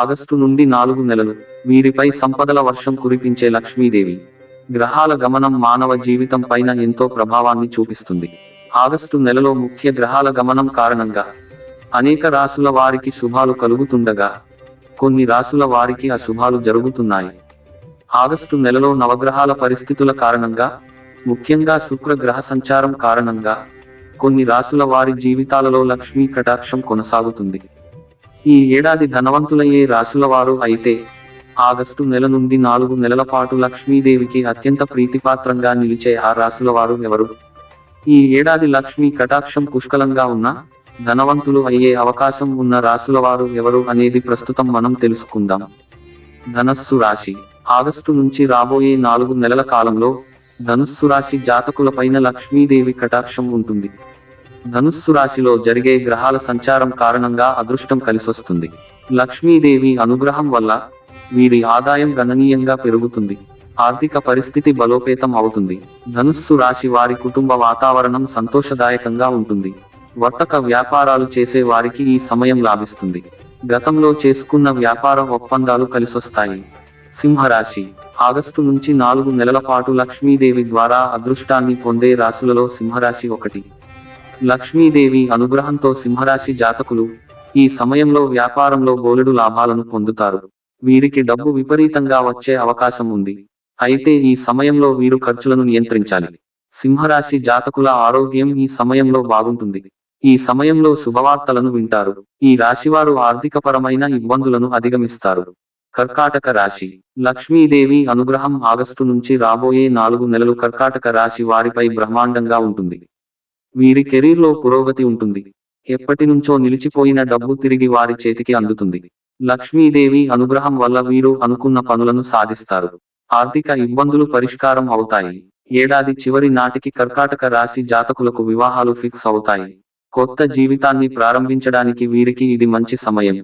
August నుండి నాలుగు నెలలు. వీరిపై సంపదల వర్షం కురిపించే లక్ష్మీదేవి. గ్రహాల గమనం మానవ జీవితం పైన ఎంతో ప్రభావాన్ని చూపిస్తుంది. ఆగస్టు నెలలో ముఖ్య గ్రహాల గమనం కారణంగా అనేక రాసుల వారికి శుభాలు కలుగుతుండగా కొన్ని రాసుల వారికి అశుభాలు జరుగుతున్నాయి. ఆగస్టు నెలలో నవగ్రహాల పరిస్థితుల కారణంగా ముఖ్యంగా శుక్ర గ్రహ సంచారం కారణంగా కొన్ని రాసుల వారి జీవితాలలో లక్ష్మీ కటాక్షం కొనసాగుతుంది. ఈ ఏడాది ధనవంతులయ్యే రాశులవారు అయితే ఆగస్టు నెల నుండి నాలుగు నెలల పాటు లక్ష్మీదేవికి అత్యంత ప్రీతిపాత్రంగా నిలిచే ఆ రాశులవారు ఎవరు? ఈ ఏడాది లక్ష్మీ కటాక్షం పుష్కలంగా ఉన్న ధనవంతులు అయ్యే అవకాశం ఉన్న రాశులవారు ఎవరు అనేది ప్రస్తుతం మనం తెలుసుకుందాం. ధనస్సు రాశి. ఆగస్టు నుంచి రాబోయే నాలుగు నెలల కాలంలో ధనుస్సు రాశి జాతకులపైన లక్ష్మీదేవి కటాక్షం ఉంటుంది. ధనుస్సు రాశిలో జరిగే గ్రహాల సంచారం కారణంగా అదృష్టం కలిసొస్తుంది. లక్ష్మీదేవి అనుగ్రహం వల్ల వీరి ఆదాయం గణనీయంగా పెరుగుతుంది. ఆర్థిక పరిస్థితి బలోపేతం అవుతుంది. ధనుస్సు రాశి వారి కుటుంబ వాతావరణం సంతోషదాయకంగా ఉంటుంది. వర్తక వ్యాపారాలు చేసే వారికి ఈ సమయం లాభిస్తుంది. గతంలో చేసుకున్న వ్యాపార ఒప్పందాలు కలిసొస్తాయి. సింహరాశి ఆగస్టు నుంచి నాలుగు నెలల పాటు లక్ష్మీదేవి ద్వారా అదృష్టాన్ని పొందే రాశులలో సింహరాశి ఒకటి. లక్ష్మీదేవి అనుగ్రహంతో సింహరాశి జాతకులు ఈ సమయంలో వ్యాపారంలో బోలెడు లాభాలను పొందుతారు. వీరికి డబ్బు విపరీతంగా వచ్చే అవకాశం ఉంది. అయితే ఈ సమయంలో వీరు ఖర్చులను నియంత్రించాలి. సింహరాశి జాతకుల ఆరోగ్యం ఈ సమయంలో బాగుంటుంది. ఈ సమయంలో శుభవార్తలను వింటారు. ఈ రాశివారు ఆర్థికపరమైన ఇబ్బందులను అధిగమిస్తారు. కర్కాటక రాశి. లక్ష్మీదేవి అనుగ్రహం ఆగస్టు నుంచి రాబోయే నాలుగు నెలలు కర్కాటక రాశి వారిపై బ్రహ్మాండంగా ఉంటుంది. వీరి కెరీర్లో పురోగతి ఉంటుంది. ఎప్పటి నుంచో నిలిచిపోయిన డబ్బు తిరిగి వారి చేతికి అందుతుంది. లక్ష్మీదేవి అనుగ్రహం వల్ల వీరు అనుకున్న పనులను సాధిస్తారు. ఆర్థిక ఇబ్బందులు పరిష్కారం అవుతాయి. ఏడాది చివరి నాటికి కర్కాటక రాశి జాతకులకు వివాహాలు ఫిక్స్ అవుతాయి. కొత్త జీవితాన్ని ప్రారంభించడానికి వీరికి ఇది మంచి సమయం.